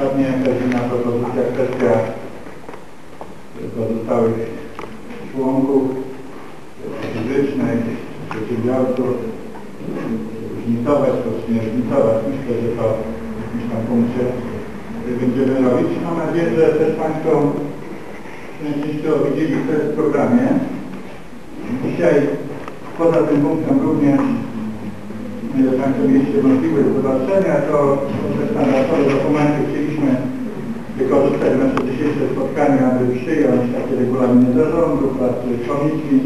Ostatnia jakaś inna propozycja, kwestia pozostałych członków fizycznych, przedsiębiorców, różnicować, to czy nie różnicować, myślę, że to w jakimś tam punkcie będziemy robić. Mam nadzieję, że też Państwo częściej to widzieli, co jest w programie. Dzisiaj poza tym punktem również ile Państwo mieliście możliwość zobaczenia, to te standardowe dokumenty chcieliśmy wykorzystać nasze dzisiejsze spotkanie, aby przyjąć takie regulaminy zarządu, pracy komisji,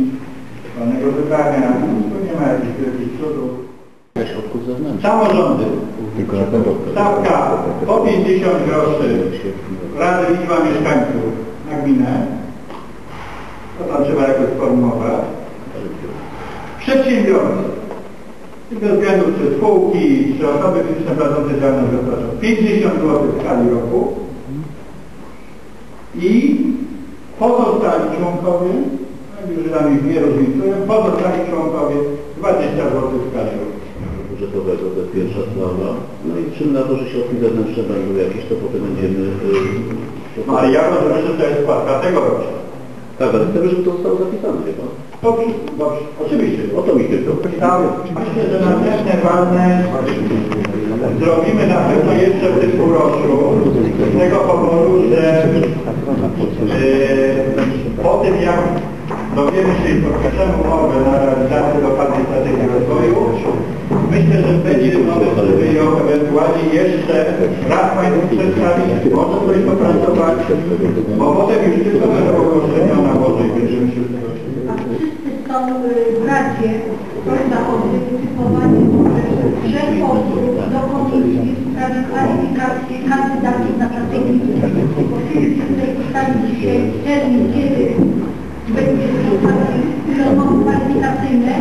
danego wybrania. Tu nie ma jakichś wielkich cudów. Samorządy. Tylko na. Stawka po 50 groszy razy liczba mieszkańców na gminę. To tam trzeba jakoś sformułować. Przedsiębiorcy. Bez względu czy spółki, czy osoby fizyczne prowadzące działalność gospodarczą. 50 zł w skali roku. I pozostali członkowie, jak już nam ich nie różnicują, pozostali członkowie 20 zł w skali roku. budżetowego, to jest pierwsza sprawa. No i czym na to, że środki zewnętrzne będą jakieś, to potem będziemy... y, No ale ja rozumiem, że to jest składka tegoroczna. Tak, ale chcemy, żeby to zostało zapisane, wie pan. Dobrze, dobrze, oczywiście. O to mi tylko. Tam, myślę, że następne walne zrobimy na pewno jeszcze w tym półroczu z tego powodu, że e, po tym jak dowiemy się i podpiszemy umowę na realizację lokalnej strategii rozwoju, myślę, że będzie żeby ją ewentualnie jeszcze raz Państwu przedstawić, może coś popracować, bo potem już tylko będą ogłoszenia na i będziemy się A wszyscy są y, w Radzie, prośba o wytypowanie trzech osób do komisji w sprawie kwalifikacji kandydatów na. Bo wszyscy tutaj zostali dzisiaj termin, kiedy będzie rozmowy kwalifikacyjne,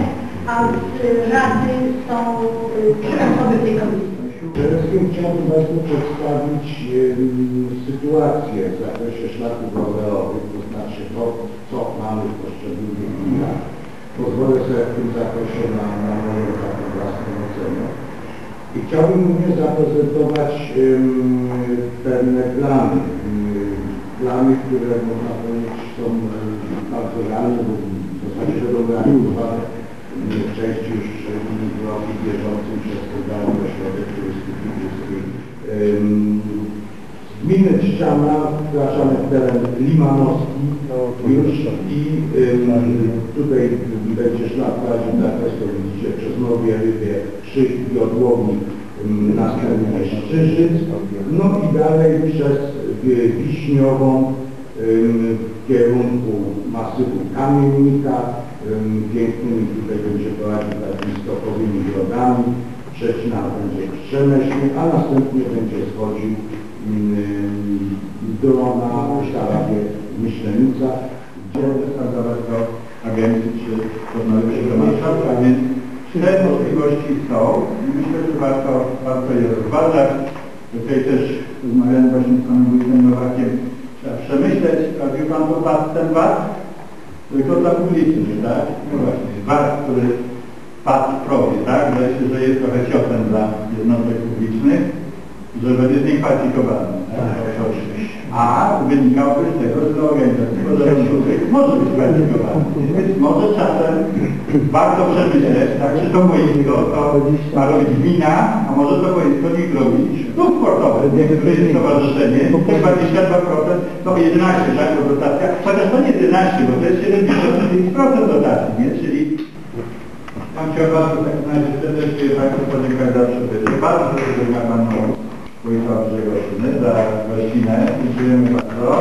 a y, Rady są y, trzy osoby tej komisji. Przede wszystkim chciałbym Państwu przedstawić em, sytuację w zakresie szlaków rowerowych, to znaczy to, co mamy w poszczególnych gminach. Pozwolę sobie w tym zakresie na, na moją taką własną ocenę. I chciałbym również zaprezentować em, pewne plany. em, plany, które można powiedzieć są bardzo realne, bo w zasadzie będą realizowane części już w roku bieżącym przez Centralny Ośrodek Turystyki Górskiej. Z gminy Trzciana wkraczamy w teren Limanowski. Już i em, tutaj będzie szlak prowadził na to widzicie przez Nowie Rybie, Krzyż, Biodłownik, em, następnie Szczyżyc, no i dalej przez Wi- Wiśniową w kierunku masywu Kamiennika, pięknymi tutaj będzie prowadził takimi stokowymi drogami, Trzecina będzie Krzemeszny, a następnie będzie schodził do na Szarawie Myślenica, gdzie wystartować do agencji czy do najwyższego marszałka, więc te możliwości są i myślę, że warto, warto je rozważać. Tutaj też rozmawiałem właśnie z panem wójtem Nowakiem, trzeba przemyśleć, robił pan to ten VAT, tylko dla publicznych, tak? No właśnie, VAT, który VAT robi, tak? Wydaje się, że jest trochę ciosem dla jednostek publicznych, że będzie zniekwalifikowany. Tak? A wynikałoby z tego, że do organizacji pozarządowych może być kwalifikowany. Więc może czasem warto przemyśleć, tak, czy to boisko to ma robić gmina, a może to boisko niech robi klub sportowy, to jest stowarzyszenie, te 22%, no 11, tak, dotacja, chociaż to nie 11, bo to jest 75% dotacji, nie? Czyli Mam chciał bardzo tak na razie serdecznie Państwu podziękować za przybycie. Bardzo dziękuję Panu Wójtowi Grzegorzyny za gościnę. Dziękujemy bardzo.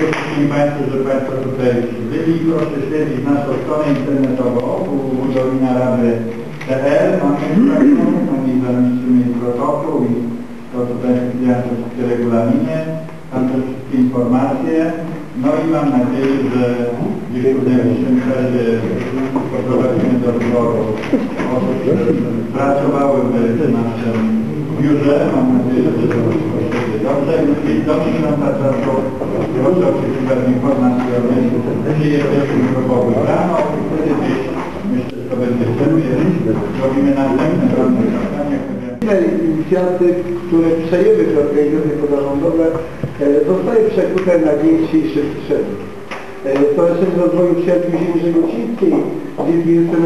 Dziękuję Państwu, że Państwo tutaj byli. Proszę śledzić naszą stronę internetową www.dominarady.pl Mamy i zamieścimy protokół i to tutaj widziałem to wszystkie regulaminie. Tam też wszystkie informacje. No i mam nadzieję, że gdzieś w tym czasie poprowadzimy do które pracowały w naszym biurze. Mam nadzieję, że to dobrze. Jeśli dobrze nam ta to proszę oczekiwać informacji o tym, że jesteśmy wyboru rano wtedy gdzieś myślę, że to będzie w czerwcu. Robimy następne ranne spotkanie. inicjatyw, które przejęły te organizacje pozarządowe, e, zostaje przekute na dzień dzisiejszy w. E, Stowarzyszenie Rozwoju Przyjaciół Ziemi Żegocińskiej, gdzie jestem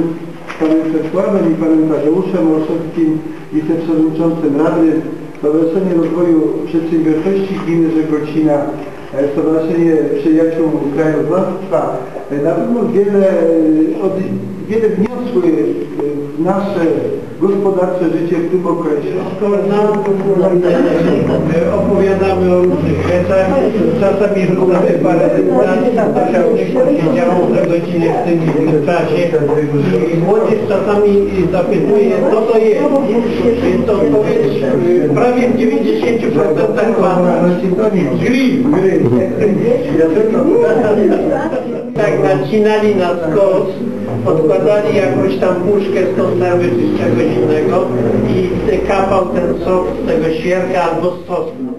panem Czesławem i panem Tadeuszem Olszewskim, wiceprzewodniczącym Rady, Stowarzyszenie Rozwoju Przedsiębiorczości Gminy Żegocina, e, Stowarzyszenie Przyjaciół Krajoznawstwa, e, na pewno wiele, e, od, wiele wniosły w nasze gospodarcze życie w tym okresie. My opowiadamy o różnych rzeczach, czasami rzucamy parę które się działo w godzinie w tym czasie i młodzież czasami zapytuje, co to jest. To odpowiedź y, prawie w 90% pana. Grill. Tak nacinali na skos, odkładali jakąś tam puszkę z konserwy czy z czegoś innego i kapał ten sok z tego świerka albo z sosnu.